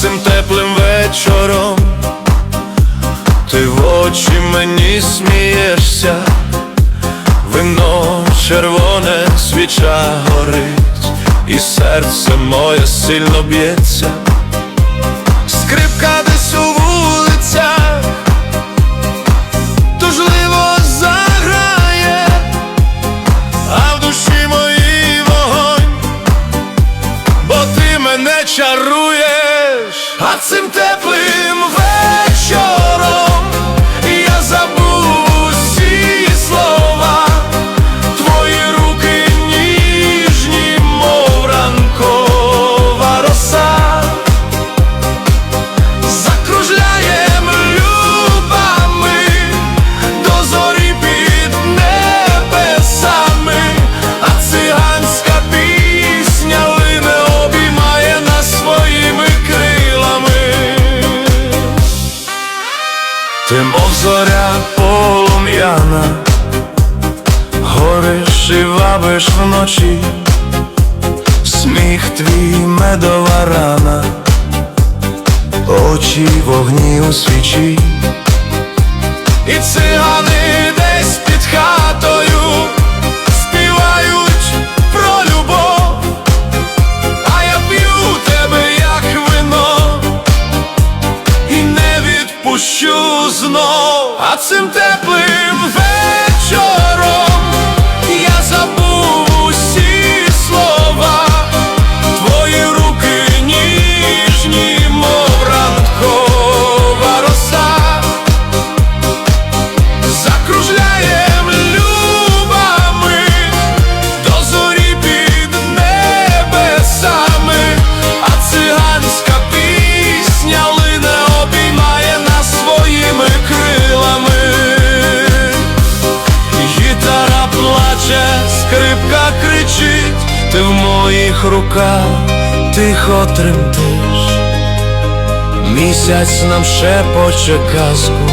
цим теплим вечором. Ти в очі мені смієшся, вино червоне свіча горить, і серце моє сильно б'ється, скрипка десь у вулицях, тужливо заграє, а в душі моїй вогонь бо ти мене чаруєш, а цим теплим Ти мов зоря полум'яна, гориш і вабиш вночі, сміх твій медова рана, очі вогні у свічі, simple скрипка кричить, ти в моїх руках тихо тремтиш. Місяць нам шепоче казку,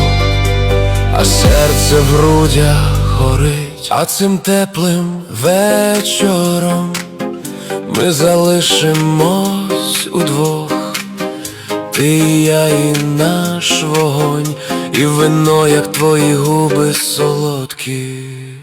а серце в грудях горить, а цим теплим вечором ми залишимось удвох, ти і я і наш вогонь, і вино, як твої губи солодкі.